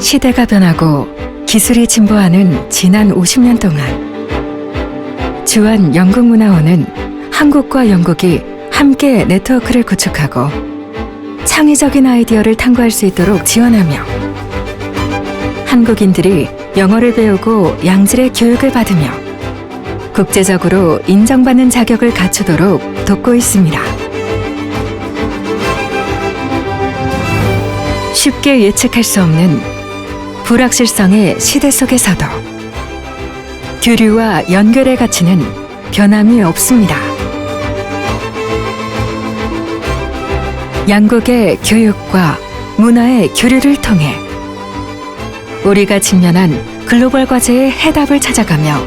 시대가 변하고 기술이 진보하는 지난 50년 동안 주한 영국문화원은 한국과 영국이 함께 네트워크를 구축하고 창의적인 아이디어를 탐구할 수 있도록 지원하며 한국인들이 영어를 배우고 양질의 교육을 받으며 국제적으로 인정받는 자격을 갖추도록 돕고 있습니다. 쉽게 예측할 수 없는 불확실성의 시대 속에서도 교류와 연결의 가치는 변함이 없습니다. 양국의 교육과 문화의 교류를 통해 우리가 직면한 글로벌 과제의 해답을 찾아가며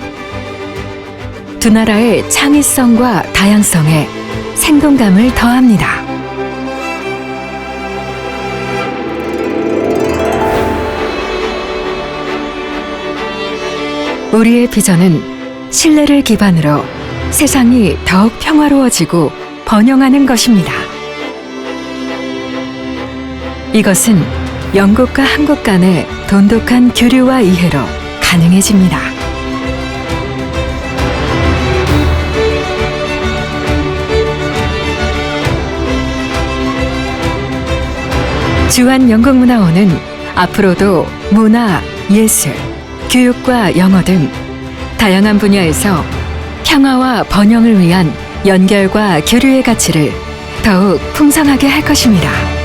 두 나라의 창의성과 다양성에 생동감을 더합니다. 우리의 비전은 신뢰를 기반으로 세상이 더욱 평화로워지고 번영하는 것입니다. 이것은 영국과 한국 간의 돈독한 교류와 이해로 가능해집니다. 주한 영국문화원은 앞으로도 문화, 예술, 교육과 영어 등 다양한 분야에서 평화와 번영을 위한 연결과 교류의 가치를 더욱 풍성하게 할 것입니다.